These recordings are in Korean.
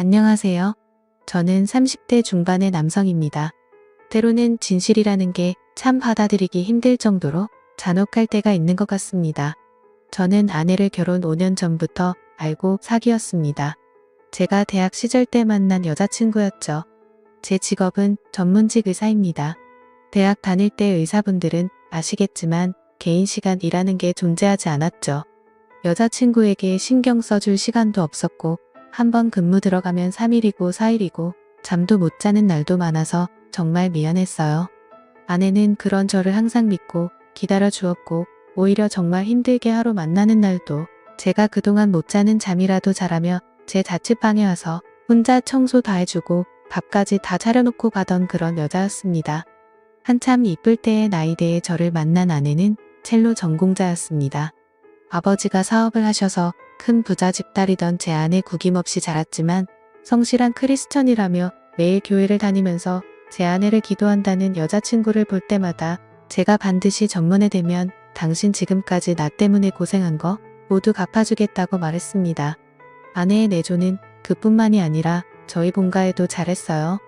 안녕하세요. 저는 30대 중반의 남성입니다. 때로는 진실이라는 게 참 받아들이기 힘들 정도로 잔혹할 때가 있는 것 같습니다. 저는 아내를 결혼 5년 전부터 알고 사귀었습니다. 제가 대학 시절 때 만난 여자친구였죠. 제 직업은 전문직 의사입니다. 대학 다닐 때 의사분들은 아시겠지만 개인 시간이라는 게 존재하지 않았죠. 여자친구에게 신경 써줄 시간도 없었고 한번 근무 들어가면 3일이고 4일이고 잠도 못 자는 날도 많아서 정말 미안했어요. 아내는 그런 저를 항상 믿고 기다려 주었고 오히려 정말 힘들게 하루 만나는 날도 제가 그동안 못 자는 잠이라도 자라며 제 자취방에 와서 혼자 청소 다 해주고 밥까지 다 차려놓고 가던 그런 여자였습니다. 한참 이쁠 때의 나이대에 저를 만난 아내는 첼로 전공자였습니다. 아버지가 사업을 하셔서 큰 부잣집 딸이던 제 아내 구김없이 자랐지만 성실한 크리스천이라며 매일 교회를 다니면서 제 아내를 기도한다는 여자친구를 볼 때마다 제가 반드시 전문에 되면 당신 지금까지 나 때문에 고생한 거 모두 갚아주겠다고 말했습니다. 아내의 내조는 그뿐만이 아니라 저희 본가에도 잘했어요.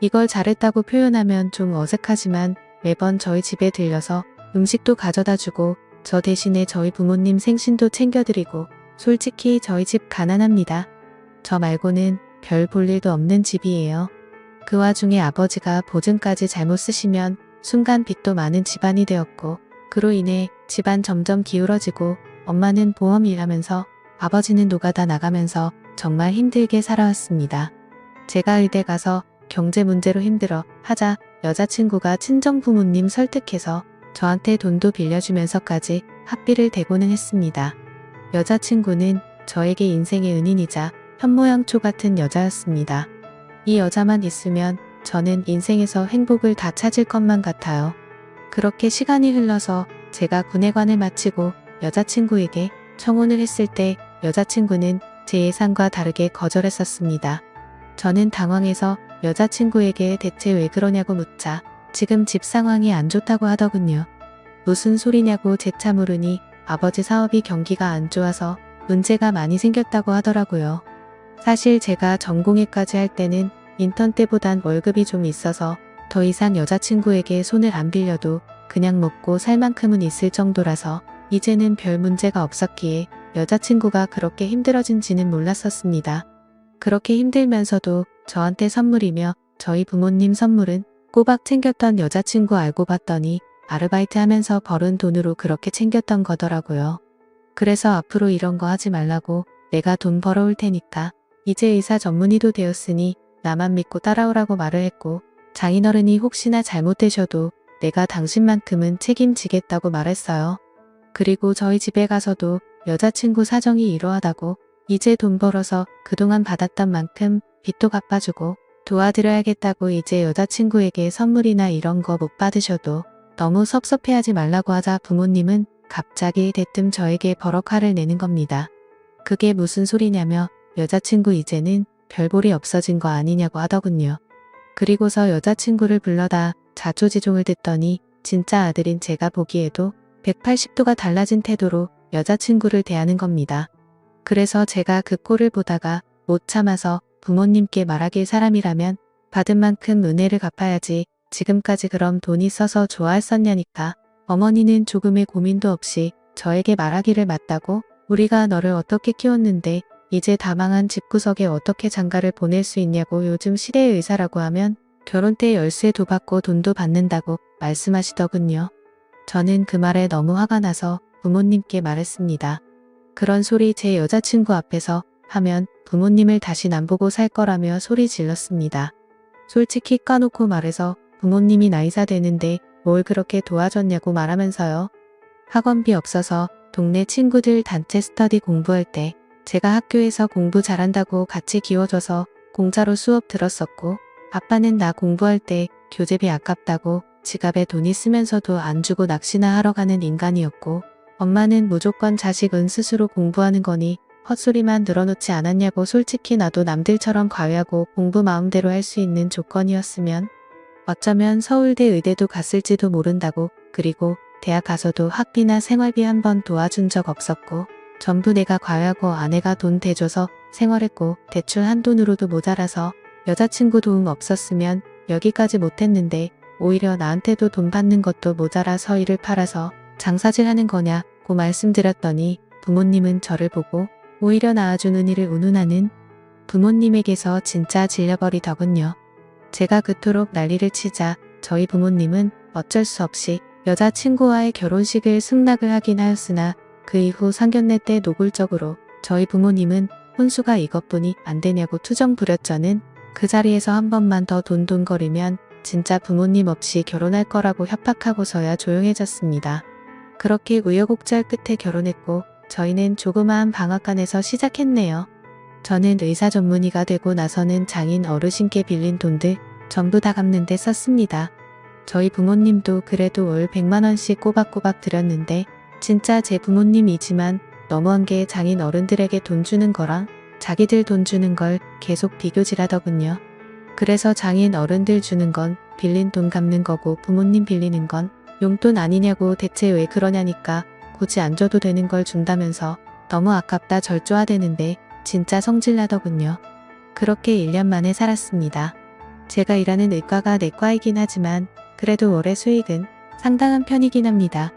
이걸 잘했다고 표현하면 좀 어색하지만 매번 저희 집에 들려서 음식도 가져다 주고 저 대신에 저희 부모님 생신도 챙겨드리고 솔직히 저희 집 가난합니다. 저 말고는 별 볼 일도 없는 집이에요. 그 와중에 아버지가 보증까지 잘못 쓰시면 순간 빚도 많은 집안이 되었고 그로 인해 집안 점점 기울어지고 엄마는 보험 일하면서 아버지는 노가다 나가면서 정말 힘들게 살아왔습니다. 제가 의대 가서 경제 문제로 힘들어 하자 여자친구가 친정 부모님 설득해서 저한테 돈도 빌려주면서까지 학비를 대고는 했습니다. 여자친구는 저에게 인생의 은인이자 현모양초 같은 여자였습니다. 이 여자만 있으면 저는 인생에서 행복을 다 찾을 것만 같아요. 그렇게 시간이 흘러서 제가 군의관을 마치고 여자친구에게 청혼을 했을 때 여자친구는 제 예상과 다르게 거절했었습니다. 저는 당황해서 여자친구에게 대체 왜 그러냐고 묻자 지금 집 상황이 안 좋다고 하더군요. 무슨 소리냐고 재차 물으니 아버지 사업이 경기가 안 좋아서 문제가 많이 생겼다고 하더라고요. 사실 제가 전공의까지 할 때는 인턴 때보단 월급이 좀 있어서 더 이상 여자친구에게 손을 안 빌려도 그냥 먹고 살 만큼은 있을 정도라서 이제는 별 문제가 없었기에 여자친구가 그렇게 힘들어진지는 몰랐었습니다. 그렇게 힘들면서도 저한테 선물이며 저희 부모님 선물은 꼬박 챙겼던 여자친구 알고 봤더니 아르바이트 하면서 벌은 돈으로 그렇게 챙겼던 거더라고요. 그래서 앞으로 이런 거 하지 말라고 내가 돈 벌어올 테니까 이제 의사 전문의도 되었으니 나만 믿고 따라오라고 말을 했고 장인어른이 혹시나 잘못되셔도 내가 당신만큼은 책임지겠다고 말했어요. 그리고 저희 집에 가서도 여자친구 사정이 이러하다고 이제 돈 벌어서 그동안 받았던 만큼 빚도 갚아주고 도와드려야겠다고 이제 여자친구에게 선물이나 이런 거 못 받으셔도 너무 섭섭해하지 말라고 하자 부모님은 갑자기 대뜸 저에게 버럭 화를 내는 겁니다. 그게 무슨 소리냐며 여자친구 이제는 별볼이 없어진 거 아니냐고 하더군요. 그리고서 여자친구를 불러다 자초지종을 듣더니 진짜 아들인 제가 보기에도 180도가 달라진 태도로 여자친구를 대하는 겁니다. 그래서 제가 그 꼴을 보다가 못 참아서 부모님께 말하길 사람이라면 받은 만큼 은혜를 갚아야지 지금까지 그럼 돈 있어서 좋아했었냐니까 어머니는 조금의 고민도 없이 저에게 말하기를 맞다고 우리가 너를 어떻게 키웠는데 이제 다 망한 집구석에 어떻게 장가를 보낼 수 있냐고 요즘 시대의 의사라고 하면 결혼 때 열쇠도 받고 돈도 받는다고 말씀하시더군요. 저는 그 말에 너무 화가 나서 부모님께 말했습니다. 그런 소리 제 여자친구 앞에서 하면 부모님을 다시 안 보고 살 거라며 소리 질렀습니다. 솔직히 까놓고 말해서 부모님이 나이사 되는데 뭘 그렇게 도와줬냐고 말하면서요. 학원비 없어서 동네 친구들 단체 스터디 공부할 때 제가 학교에서 공부 잘한다고 같이 기워줘서 공짜로 수업 들었었고 아빠는 나 공부할 때 교재비 아깝다고 지갑에 돈이 쓰면서도 안 주고 낚시나 하러 가는 인간이었고 엄마는 무조건 자식은 스스로 공부하는 거니 헛소리만 늘어놓지 않았냐고 솔직히 나도 남들처럼 과외하고 공부 마음대로 할 수 있는 조건이었으면 어쩌면 서울대 의대도 갔을지도 모른다고 그리고 대학 가서도 학비나 생활비 한 번 도와준 적 없었고 전부 내가 과외하고 아내가 돈 대줘서 생활했고 대출 한 돈으로도 모자라서 여자친구 도움 없었으면 여기까지 못했는데 오히려 나한테도 돈 받는 것도 모자라 서 일을 팔아서 장사질 하는 거냐고 말씀드렸더니 부모님은 저를 보고 오히려 낳아주는 일을 운운하는 부모님에게서 진짜 질려버리더군요. 제가 그토록 난리를 치자 저희 부모님은 어쩔 수 없이 여자친구와의 결혼식을 승낙을 하긴 하였으나 그 이후 상견례 때 노골적으로 저희 부모님은 혼수가 이것뿐이 안 되냐고 투정 부렸저는 그 자리에서 한 번만 더 돈돈거리면 진짜 부모님 없이 결혼할 거라고 협박하고서야 조용해졌습니다. 그렇게 우여곡절 끝에 결혼했고 저희는 조그마한 방앗간에서 시작했네요. 저는 의사 전문의가 되고 나서는 장인 어르신께 빌린 돈들 전부 다 갚는데 썼습니다. 저희 부모님도 그래도 월 100만원씩 꼬박꼬박 드렸는데 진짜 제 부모님이지만 너무한 게 장인 어른들에게 돈 주는 거랑 자기들 돈 주는 걸 계속 비교질하더군요. 그래서 장인 어른들 주는 건 빌린 돈 갚는 거고 부모님 빌리는 건 용돈 아니냐고 대체 왜 그러냐니까 굳이 안 줘도 되는 걸 준다면서 너무 아깝다 절조하대는데 진짜 성질나더군요. 그렇게 1년 만에 살았습니다. 제가 일하는 의과가 내과이긴 하지만 그래도 월의 수익은 상당한 편이긴 합니다.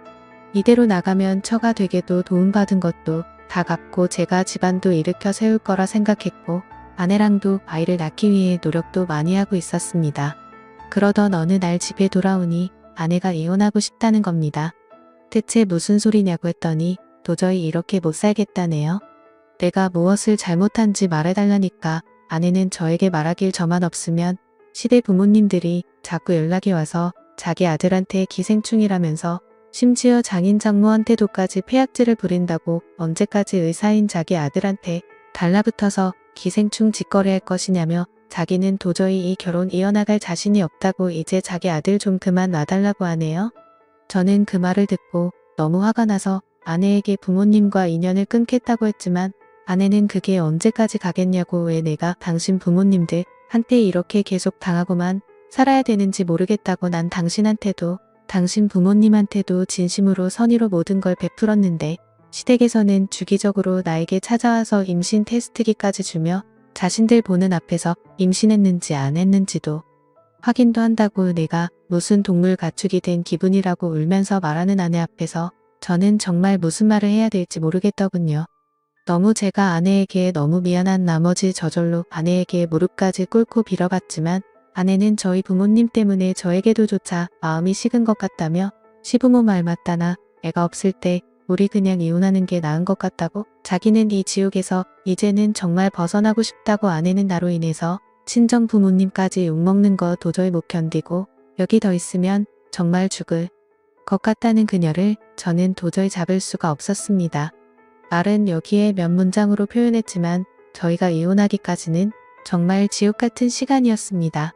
이대로 나가면 처가 되게도 도움받은 것도 다 갚고 제가 집안도 일으켜 세울 거라 생각했고 아내랑도 아이를 낳기 위해 노력도 많이 하고 있었습니다. 그러던 어느 날 집에 돌아오니 아내가 이혼하고 싶다는 겁니다. 대체 무슨 소리냐고 했더니 도저히 이렇게 못 살겠다네요. 내가 무엇을 잘못한지 말해달라니까 아내는 저에게 말하길 저만 없으면 시대 부모님들이 자꾸 연락이 와서 자기 아들한테 기생충이라면서 심지어 장인 장모한테도까지 폐악질을 부린다고 언제까지 의사인 자기 아들한테 달라붙어서 기생충 짓거리할 것이냐며 자기는 도저히 이 결혼 이어나갈 자신이 없다고 이제 자기 아들 좀 그만 놔달라고 하네요. 저는 그 말을 듣고 너무 화가 나서 아내에게 부모님과 인연을 끊겠다고 했지만 아내는 그게 언제까지 가겠냐고 왜 내가 당신 부모님들 한테 이렇게 계속 당하고만 살아야 되는지 모르겠다고 난 당신한테도 당신 부모님한테도 진심으로 선의로 모든 걸 베풀었는데 시댁에서는 주기적으로 나에게 찾아와서 임신 테스트기까지 주며 자신들 보는 앞에서 임신했는지 안 했는지도 확인도 한다고 내가 무슨 동물 가축이 된 기분이라고 울면서 말하는 아내 앞에서 저는 정말 무슨 말을 해야 될지 모르겠더군요. 너무 제가 아내에게 너무 미안한 나머지 저절로 아내에게 무릎까지 꿇고 빌어봤지만 아내는 저희 부모님 때문에 저에게도 조차 마음이 식은 것 같다며 시부모 말 맞다나 애가 없을 때 우리 그냥 이혼하는 게 나은 것 같다고 자기는 이 지옥에서 이제는 정말 벗어나고 싶다고 아내는 나로 인해서 친정 부모님까지 욕먹는 거 도저히 못 견디고 여기 더 있으면 정말 죽을 것 같다는 그녀를 저는 도저히 잡을 수가 없었습니다. 말은 여기에 몇 문장으로 표현했지만 저희가 이혼하기까지는 정말 지옥 같은 시간이었습니다.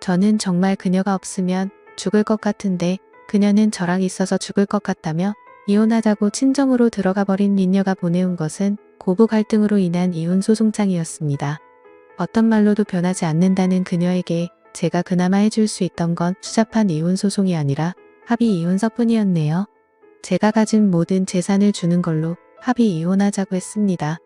저는 정말 그녀가 없으면 죽을 것 같은데 그녀는 저랑 있어서 죽을 것 같다며 이혼하자고 친정으로 들어가 버린 민녀가 보내온 것은 고부 갈등으로 인한 이혼 소송장이었습니다. 어떤 말로도 변하지 않는다는 그녀에게 제가 그나마 해줄 수 있던 건 추잡한 이혼 소송이 아니라 합의 이혼서뿐이었네요. 제가 가진 모든 재산을 주는 걸로 합의 이혼하자고 했습니다.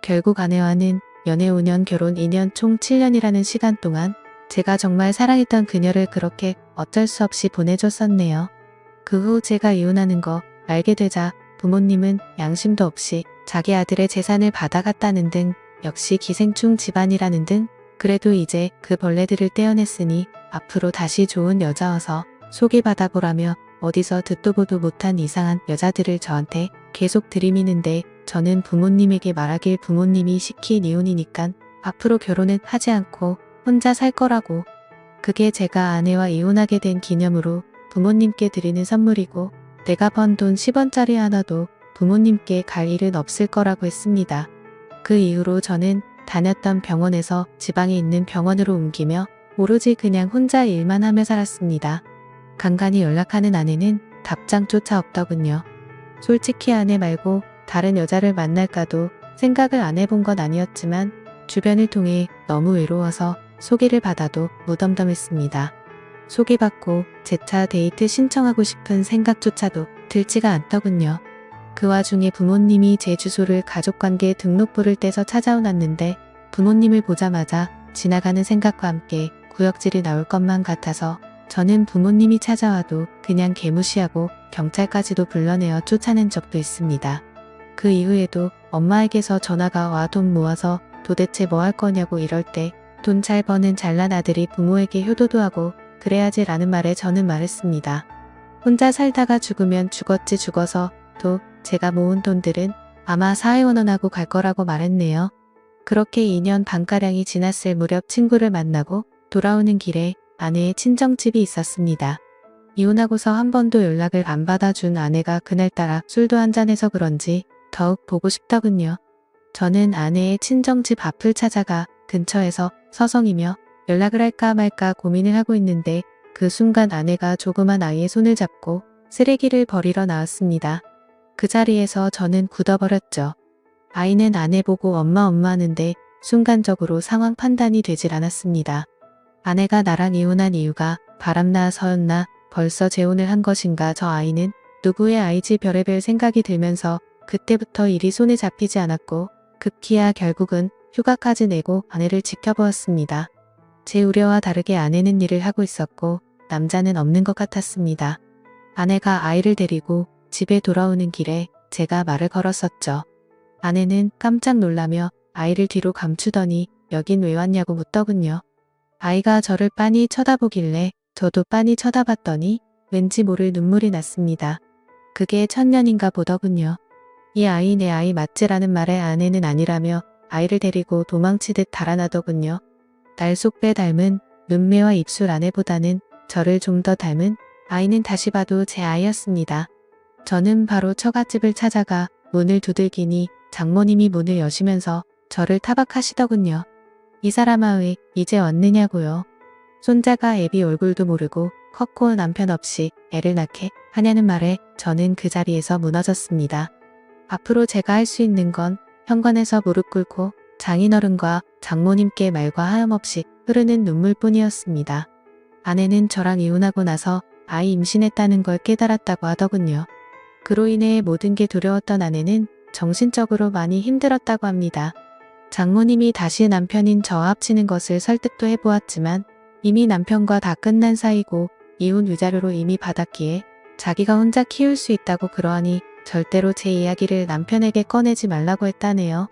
결국 아내와는 연애 5년 결혼 2년 총 7년이라는 시간 동안 제가 정말 사랑했던 그녀를 그렇게 어쩔 수 없이 보내줬었네요. 그 후 제가 이혼하는 거 알게 되자 부모님은 양심도 없이 자기 아들의 재산을 받아갔다는 등 역시 기생충 집안이라는 등 그래도 이제 그 벌레들을 떼어냈으니 앞으로 다시 좋은 여자어서 소개받아보라며 어디서 듣도 보도 못한 이상한 여자들을 저한테 계속 들이미는데 저는 부모님에게 말하길 부모님이 시킨 이혼이니깐 앞으로 결혼은 하지 않고 혼자 살 거라고. 그게 제가 아내와 이혼하게 된 기념으로 부모님께 드리는 선물이고 내가 번 돈 10원짜리 하나도 부모님께 갈 일은 없을 거라고 했습니다. 그 이후로 저는 다녔던 병원에서 지방에 있는 병원으로 옮기며 오로지 그냥 혼자 일만 하며 살았습니다. 간간히 연락하는 아내는 답장조차 없더군요. 솔직히 아내 말고 다른 여자를 만날까도 생각을 안 해본 건 아니었지만 주변을 통해 너무 외로워서 소개를 받아도 무덤덤했습니다. 소개받고 제차 데이트 신청하고 싶은 생각조차도 들지가 않더군요. 그 와중에 부모님이 제 주소를 가족관계 등록부를 떼서 찾아오놨는데 부모님을 보자마자 지나가는 생각과 함께 구역질이 나올 것만 같아서 저는 부모님이 찾아와도 그냥 개무시하고 경찰까지도 불러내어 쫓아낸 적도 있습니다. 그 이후에도 엄마에게서 전화가 와 돈 모아서 도대체 뭐 할 거냐고 이럴 때 돈 잘 버는 잘난 아들이 부모에게 효도도 하고 그래야지 라는 말에 저는 말했습니다. 혼자 살다가 죽으면 죽었지 죽어서 또 제가 모은 돈들은 아마 사회원원하고 갈 거라고 말했네요. 그렇게 2년 반가량이 지났을 무렵 친구를 만나고 돌아오는 길에 아내의 친정집이 있었습니다. 이혼하고서 한 번도 연락을 안 받아준 아내가 그날따라 술도 한잔해서 그런지 더욱 보고 싶더군요. 저는 아내의 친정집 앞을 찾아가 근처에서 서성이며 연락을 할까 말까 고민을 하고 있는데 그 순간 아내가 조그만 아이의 손을 잡고 쓰레기를 버리러 나왔습니다. 그 자리에서 저는 굳어버렸죠. 아이는 아내 보고 엄마 엄마 하는데 순간적으로 상황 판단이 되질 않았습니다. 아내가 나랑 이혼한 이유가 바람나 서였나 벌써 재혼을 한 것인가 저 아이는 누구의 아이지 별의별 생각이 들면서 그때부터 일이 손에 잡히지 않았고 급기야 결국은 휴가까지 내고 아내를 지켜보았습니다. 제 우려와 다르게 아내는 일을 하고 있었고 남자는 없는 것 같았습니다. 아내가 아이를 데리고 집에 돌아오는 길에 제가 말을 걸었었죠. 아내는 깜짝 놀라며 아이를 뒤로 감추더니 여긴 왜 왔냐고 묻더군요. 아이가 저를 빤히 쳐다보길래 저도 빤히 쳐다봤더니 왠지 모를 눈물이 났습니다. 그게 천년인가 보더군요. 이 아이 내 아이 맞지라는 말에 아내는 아니라며 아이를 데리고 도망치듯 달아나더군요. 날속배 닮은 눈매와 입술 아내보다는 저를 좀 더 닮은 아이는 다시 봐도 제 아이였습니다. 저는 바로 처갓집을 찾아가 문을 두들기니 장모님이 문을 여시면서 저를 타박하시더군요. 이 사람아 왜 이제 왔느냐고요. 손자가 애비 얼굴도 모르고 컸고 남편 없이 애를 낳게 하냐는 말에 저는 그 자리에서 무너졌습니다. 앞으로 제가 할 수 있는 건 현관에서 무릎 꿇고 장인어른과 장모님께 말과 하염없이 흐르는 눈물뿐이었습니다. 아내는 저랑 이혼하고 나서 아이 임신했다는 걸 깨달았다고 하더군요. 그로 인해 모든 게 두려웠던 아내는 정신적으로 많이 힘들었다고 합니다. 장모님이 다시 남편인 저와 합치는 것을 설득도 해보았지만 이미 남편과 다 끝난 사이고 이혼 위자료로 이미 받았기에 자기가 혼자 키울 수 있다고 그러하니 절대로 제 이야기를 남편에게 꺼내지 말라고 했다네요.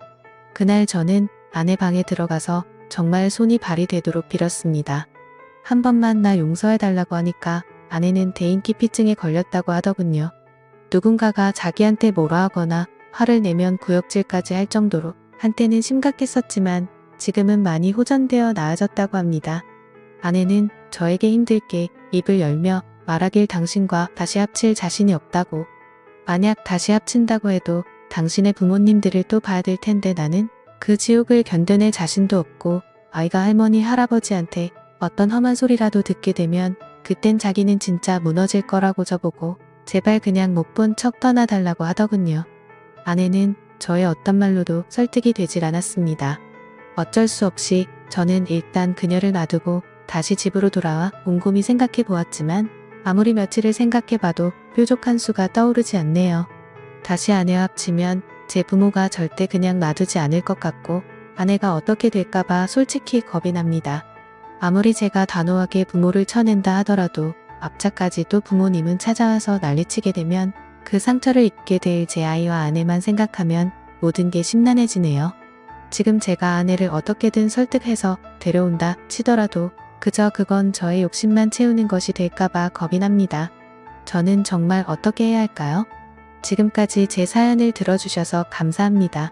그날 저는 아내 방에 들어가서 정말 손이 발이 되도록 빌었습니다. 한 번만 나 용서해달라고 하니까 아내는 대인기피증에 걸렸다고 하더군요. 누군가가 자기한테 뭐라 하거나 화를 내면 구역질까지 할 정도로 한때는 심각했었지만 지금은 많이 호전되어 나아졌다고 합니다. 아내는 저에게 힘들게 입을 열며 말하길 당신과 다시 합칠 자신이 없다고 만약 다시 합친다고 해도 당신의 부모님들을 또 봐야 될 텐데 나는 그 지옥을 견뎌낼 자신도 없고 아이가 할머니 할아버지한테 어떤 험한 소리라도 듣게 되면 그땐 자기는 진짜 무너질 거라고 저보고 제발 그냥 못 본 척 떠나달라고 하더군요. 아내는 저의 어떤 말로도 설득이 되질 않았습니다. 어쩔 수 없이 저는 일단 그녀를 놔두고 다시 집으로 돌아와 곰곰이 생각해 보았지만 아무리 며칠을 생각해 봐도 뾰족한 수가 떠오르지 않네요. 다시 아내와 합치면 제 부모가 절대 그냥 놔두지 않을 것 같고 아내가 어떻게 될까봐 솔직히 겁이 납니다. 아무리 제가 단호하게 부모를 쳐낸다 하더라도 앞차까지 또 부모님은 찾아와서 난리치게 되면 그 상처를 입게 될 제 아이와 아내만 생각하면 모든 게 심란해지네요. 지금 제가 아내를 어떻게든 설득해서 데려온다 치더라도 그저 그건 저의 욕심만 채우는 것이 될까봐 겁이 납니다. 저는 정말 어떻게 해야 할까요? 지금까지 제 사연을 들어주셔서 감사합니다.